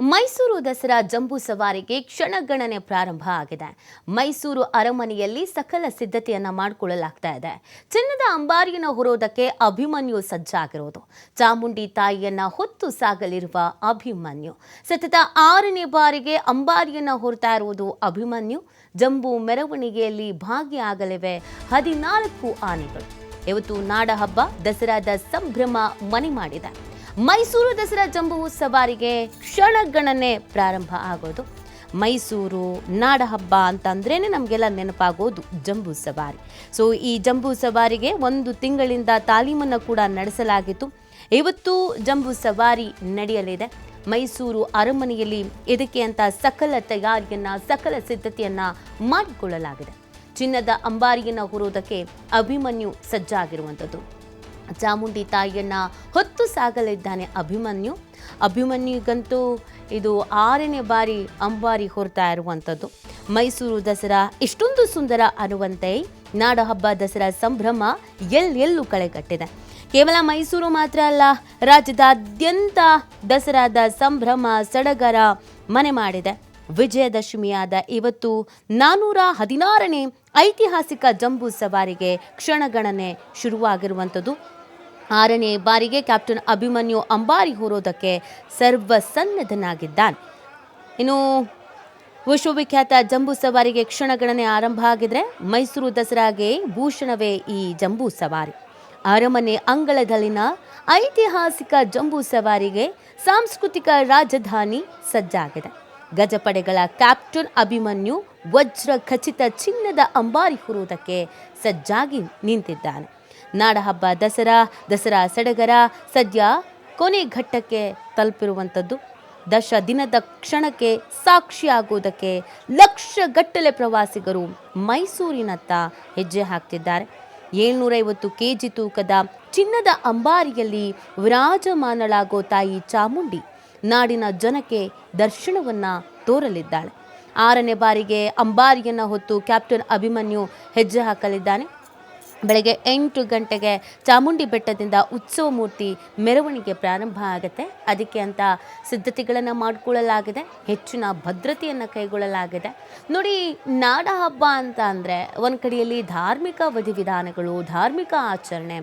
ಮೈಸೂರು ದಸರಾ ಜಂಬೂ ಸವಾರಿಗೆ ಕ್ಷಣಗಣನೆ ಪ್ರಾರಂಭ ಆಗಿದೆ. ಮೈಸೂರು ಅರಮನೆಯಲ್ಲಿ ಸಕಲ ಸಿದ್ಧತೆಯನ್ನ ಮಾಡಿಕೊಳ್ಳಲಾಗ್ತಾ ಇದೆ. ಚಿನ್ನದ ಅಂಬಾರಿಯನ್ನು ಹೊರೋದಕ್ಕೆ ಅಭಿಮನ್ಯು ಸಜ್ಜಾಗಿರೋದು. ಚಾಮುಂಡಿ ತಾಯಿಯನ್ನ ಹೊತ್ತು ಸಾಗಲಿರುವ ಅಭಿಮನ್ಯು. ಸತತ ಆರನೇ ಬಾರಿಗೆ ಅಂಬಾರಿಯನ್ನ ಹೊರತಾ ಇರುವುದು ಅಭಿಮನ್ಯು. ಜಂಬೂ ಮೆರವಣಿಗೆಯಲ್ಲಿ ಭಾಗಿಯಾಗಲಿವೆ ಹದಿನಾಲ್ಕು ಆನೆಗಳು. ಇವತ್ತು ನಾಡಹಬ್ಬ ದಸರಾದ ಸಂಭ್ರಮ ಮನೆ ಮಾಡಿದೆ. ಮೈಸೂರು ದಸರಾ ಜಂಬೂ ಸವಾರಿಗೆ ಕ್ಷಣಗಣನೆ ಪ್ರಾರಂಭ ಆಗೋದು. ಮೈಸೂರು ನಾಡಹಬ್ಬ ಅಂತಂದ್ರೇ ನಮಗೆಲ್ಲ ನೆನಪಾಗೋದು ಜಂಬೂ ಸವಾರಿ. ಸೊ ಈ ಜಂಬೂ ಸವಾರಿಗೆ ಒಂದು ತಿಂಗಳಿಂದ ತಾಲೀಮನ್ನು ಕೂಡ ನಡೆಸಲಾಗಿತ್ತು. ಇವತ್ತು ಜಂಬೂ ಸವಾರಿ ನಡೆಯಲಿದೆ. ಮೈಸೂರು ಅರಮನೆಯಲ್ಲಿ ಇದಕ್ಕೆ ಅಂತ ಸಕಲ ತಯಾರಿಯನ್ನು, ಸಕಲ ಸಿದ್ಧತೆಯನ್ನು ಮಾಡಿಕೊಳ್ಳಲಾಗಿದೆ. ಚಿನ್ನದ ಅಂಬಾರಿಯನ್ನು ಹೊರೋದಕ್ಕೆ ಅಭಿಮನ್ಯು ಸಜ್ಜಾಗಿರುವಂಥದ್ದು. ಚಾಮುಂಡಿ ತಾಯಿಯನ್ನು ಹೊತ್ತು ಸಾಗಲಿದ್ದಾನೆ ಅಭಿಮನ್ಯು. ಅಭಿಮನ್ಯುಗಂತೂ ಇದು ಆರನೇ ಬಾರಿ ಅಂಬಾರಿ ಹೊರ್ತಾ ಇರುವಂಥದ್ದು. ಮೈಸೂರು ದಸರಾ ಇಷ್ಟೊಂದು ಸುಂದರ ಅನ್ನುವಂತೆ ನಾಡಹಬ್ಬ ದಸರಾ ಸಂಭ್ರಮ ಎಲ್ಲೆಲ್ಲೂ ಕಳೆಗಟ್ಟಿದೆ. ಕೇವಲ ಮೈಸೂರು ಮಾತ್ರ ಅಲ್ಲ, ರಾಜ್ಯದಾದ್ಯಂತ ದಸರಾದ ಸಂಭ್ರಮ ಸಡಗರ ಮನೆ ಮಾಡಿದೆ. ವಿಜಯದಶಮಿಯಾದ ಇವತ್ತು ನಾನ್ನೂರ ಹದಿನಾರನೇ ಐತಿಹಾಸಿಕ ಜಂಬೂ ಸವಾರಿಗೆ ಕ್ಷಣಗಣನೆ ಶುರುವಾಗಿರುವಂಥದ್ದು. ಆರನೇ ಬಾರಿಗೆ ಕ್ಯಾಪ್ಟನ್ ಅಭಿಮನ್ಯು ಅಂಬಾರಿ ಹೊರೋದಕ್ಕೆ ಸರ್ವಸನ್ನದ್ಧನಾಗಿದ್ದಾನೆ. ಇನ್ನು ವಿಶ್ವವಿಖ್ಯಾತ ಜಂಬೂ ಸವಾರಿಗೆ ಕ್ಷಣಗಣನೆ ಆರಂಭ ಆಗಿದ್ರೆ ಮೈಸೂರು ದಸರಾಗೆ ಭೂಷಣವೇ ಈ ಜಂಬೂ ಸವಾರಿ. ಅರಮನೆ ಅಂಗಳದಲ್ಲಿನ ಐತಿಹಾಸಿಕ ಜಂಬೂ ಸವಾರಿಗೆ ಸಾಂಸ್ಕೃತಿಕ ರಾಜಧಾನಿ ಸಜ್ಜಾಗಿದೆ. ಗಜಪಡೆಗಳ ಕ್ಯಾಪ್ಟನ್ ಅಭಿಮನ್ಯು ವಜ್ರ ಖಚಿತ ಚಿನ್ನದ ಅಂಬಾರಿ ಹುರುವುದಕ್ಕೆ ಸಜ್ಜಾಗಿ ನಿಂತಿದ್ದಾನೆ. ನಾಡಹಬ್ಬ ದಸರಾ ದಸರಾ ಸಡಗರ, ಸದ್ಯ ಕೊನೆ ಘಟ್ಟಕ್ಕೆ ತಲುಪಿರುವಂಥದ್ದು. ದಶ ದಿನದ ಕ್ಷಣಕ್ಕೆ ಸಾಕ್ಷಿಯಾಗುವುದಕ್ಕೆ ಲಕ್ಷಗಟ್ಟಲೆ ಪ್ರವಾಸಿಗರು ಮೈಸೂರಿನತ್ತ ಹೆಜ್ಜೆ ಹಾಕ್ತಿದ್ದಾರೆ. ಏಳ್ನೂರೈವತ್ತು ಕೆ ಜಿ ತೂಕದ ಚಿನ್ನದ ಅಂಬಾರಿಯಲ್ಲಿ ವಿರಾಜಮಾನಳಾಗೋ ತಾಯಿ ಚಾಮುಂಡಿ ನಾಡಿನ ಜನಕ್ಕೆ ದರ್ಶನವನ್ನು ತೋರಲಿದ್ದಾಳೆ. ಆರನೇ ಬಾರಿಗೆ ಅಂಬಾರಿಯನ್ನು ಹೊತ್ತು ಕ್ಯಾಪ್ಟನ್ ಅಭಿಮನ್ಯು ಹೆಜ್ಜೆ ಹಾಕಲಿದ್ದಾನೆ. ಬೆಳಗ್ಗೆ ಎಂಟು ಗಂಟೆಗೆ ಚಾಮುಂಡಿ ಬೆಟ್ಟದಿಂದ ಉತ್ಸವ ಮೂರ್ತಿ ಮೆರವಣಿಗೆ ಪ್ರಾರಂಭ ಆಗುತ್ತೆ. ಅದಕ್ಕೆ ಅಂತ ಸಿದ್ಧತೆಗಳನ್ನು ಮಾಡಿಕೊಳ್ಳಲಾಗಿದೆ. ಹೆಚ್ಚಿನ ಭದ್ರತೆಯನ್ನು ಕೈಗೊಳ್ಳಲಾಗಿದೆ. ನೋಡಿ, ನಾಡ ಹಬ್ಬ ಅಂತ ಅಂದರೆ ಒಂದು ಕಡೆಯಲ್ಲಿ ಧಾರ್ಮಿಕ ವಿಧಿವಿಧಾನಗಳು, ಧಾರ್ಮಿಕ ಆಚರಣೆ,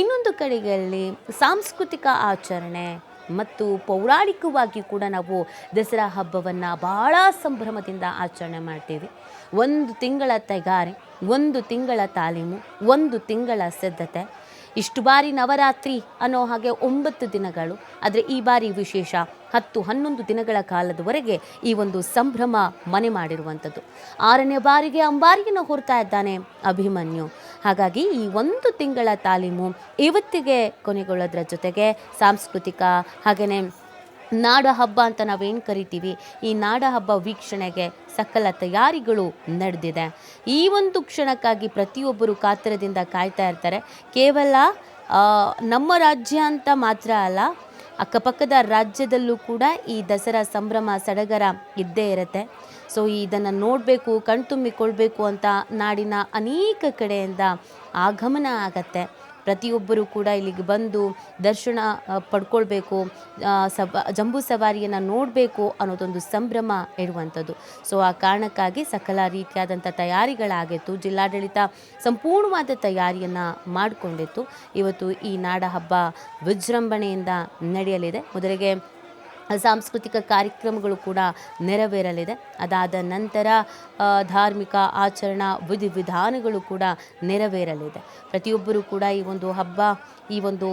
ಇನ್ನೊಂದು ಕಡೆಯಲ್ಲಿ ಸಾಂಸ್ಕೃತಿಕ ಆಚರಣೆ ಮತ್ತು ಪೌರಾಣಿಕವಾಗಿ ಕೂಡ ನಾವು ದಸರಾ ಹಬ್ಬವನ್ನು ಭಾಳ ಸಂಭ್ರಮದಿಂದ ಆಚರಣೆ ಮಾಡ್ತೀವಿ. ಒಂದು ತಿಂಗಳ ತೆಗಾರೆ, ಒಂದು ತಿಂಗಳ ತಾಲೀಮು, ಒಂದು ತಿಂಗಳ ಸಿದ್ಧತೆ. ಇಷ್ಟು ಬಾರಿ ನವರಾತ್ರಿ ಅನ್ನೋ ಹಾಗೆ ಒಂಬತ್ತು ದಿನಗಳು, ಆದರೆ ಈ ಬಾರಿ ವಿಶೇಷ ಹತ್ತು, ಹನ್ನೊಂದು ದಿನಗಳ ಕಾಲದವರೆಗೆ ಈ ಒಂದು ಸಂಭ್ರಮ ಮನೆ ಮಾಡಿರುವಂಥದ್ದು. ಆರನೇ ಬಾರಿಗೆ ಅಂಬಾರಿಯನ್ನು ಹೊರ್ತಾ ಇದ್ದಾನೆ ಅಭಿಮನ್ಯು. ಹಾಗಾಗಿ ಈ ಒಂದು ತಿಂಗಳ ತಾಲೀಮು ಇವತ್ತಿಗೆ ಕೊನೆಗೊಳ್ಳೋದ್ರ ಜೊತೆಗೆ ಸಾಂಸ್ಕೃತಿಕ ಹಾಗೆಯೇ ನಾಡ ಹಬ್ಬ ಅಂತ ನಾವೇನು ಕರಿತೀವಿ, ಈ ನಾಡ ಹಬ್ಬ ವೀಕ್ಷಣೆಗೆ ಸಕಲ ತಯಾರಿಗಳು ನಡೆದಿದೆ. ಈ ಒಂದು ಕ್ಷಣಕ್ಕಾಗಿ ಪ್ರತಿಯೊಬ್ಬರು ಕಾತರದಿಂದ ಕಾಯ್ತಾ ಇರ್ತಾರೆ. ಕೇವಲ ನಮ್ಮ ರಾಜ್ಯ ಅಂತ ಮಾತ್ರ ಅಲ್ಲ, ಅಕ್ಕಪಕ್ಕದ ರಾಜ್ಯದಲ್ಲೂ ಕೂಡ ಈ ದಸರಾ ಸಂಭ್ರಮ, ಸಡಗರ ಇದ್ದೇ ಇರುತ್ತೆ. ಸೊ ಇದನ್ನು ನೋಡಬೇಕು ಕಣ್ತುಂಬಿಕೊಳ್ಬೇಕು ಅಂತ ನಾಡಿನ ಅನೇಕ ಕಡೆಯಿಂದ ಆಗಮನ ಆಗತ್ತೆ. ಪ್ರತಿಯೊಬ್ಬರೂ ಕೂಡ ಇಲ್ಲಿಗೆ ಬಂದು ದರ್ಶನ ಪಡ್ಕೊಳ್ಬೇಕು ಸಬ ಜಂಬೂ ಸವಾರಿಯನ್ನು ನೋಡಬೇಕು ಅನ್ನೋದೊಂದು ಸಂಭ್ರಮ ಇರುವಂಥದ್ದು. ಸೊ ಆ ಕಾರಣಕ್ಕಾಗಿ ಸಕಲ ರೀತಿಯಾದಂಥ ತಯಾರಿಗಳಾಗಿತ್ತು. ಜಿಲ್ಲಾಡಳಿತ ಸಂಪೂರ್ಣವಾದ ತಯಾರಿಯನ್ನು ಮಾಡಿಕೊಂಡಿತ್ತು. ಇವತ್ತು ಈ ನಾಡ ಹಬ್ಬ ವಿಜೃಂಭಣೆಯಿಂದ ನಡೆಯಲಿದೆ. ಮೊದಲಿಗೆ ಸಾಂಸ್ಕೃತಿಕ ಕಾರ್ಯಕ್ರಮಗಳು ಕೂಡ ನೆರವೇರಲಿದೆ. ಅದಾದ ನಂತರ ಧಾರ್ಮಿಕ ಆಚರಣಾ ವಿಧಿವಿಧಾನಗಳು ಕೂಡ ನೆರವೇರಲಿದೆ. ಪ್ರತಿಯೊಬ್ಬರೂ ಕೂಡ ಈ ಒಂದು ಹಬ್ಬ ಈ ಒಂದು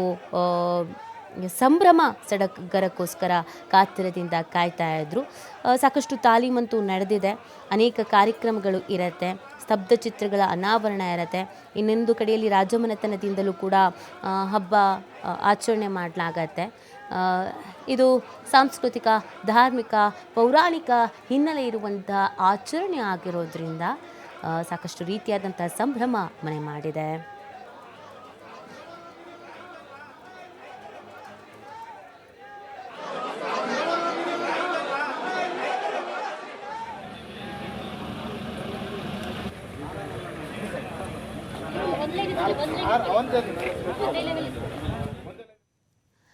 ಸಂಭ್ರಮ ಸಡಗರಕ್ಕೋಸ್ಕರ ಕಾತರದಿಂದ ಕಾಯ್ತಾ ಇದ್ರು. ಆ, ಸಾಕಷ್ಟು ತಾಲೀಮಂತೂ ನಡೆದಿದೆ. ಅನೇಕ ಕಾರ್ಯಕ್ರಮಗಳು ಇರುತ್ತೆ. ಸ್ತಬ್ಧ ಚಿತ್ರಗಳ ಅನಾವರಣ ಇರುತ್ತೆ. ಇನ್ನೊಂದು ಕಡೆಯಲ್ಲಿ ರಾಜಮನೆತನದಿಂದಲೂ ಕೂಡ ಹಬ್ಬ ಆಚರಣೆ ಮಾಡಲಾಗತ್ತೆ. ಇದು ಸಾಂಸ್ಕೃತಿಕ ಧಾರ್ಮಿಕ ಪೌರಾಣಿಕ ಹಿನ್ನೆಲೆ ಇರುವಂಥ ಆಚರಣೆ ಆಗಿರೋದ್ರಿಂದ ಸಾಕಷ್ಟು ರೀತಿಯಾದಂಥ ಸಂಭ್ರಮ ಮನೆ ಮಾಡಿದೆ. ಒಂದೇ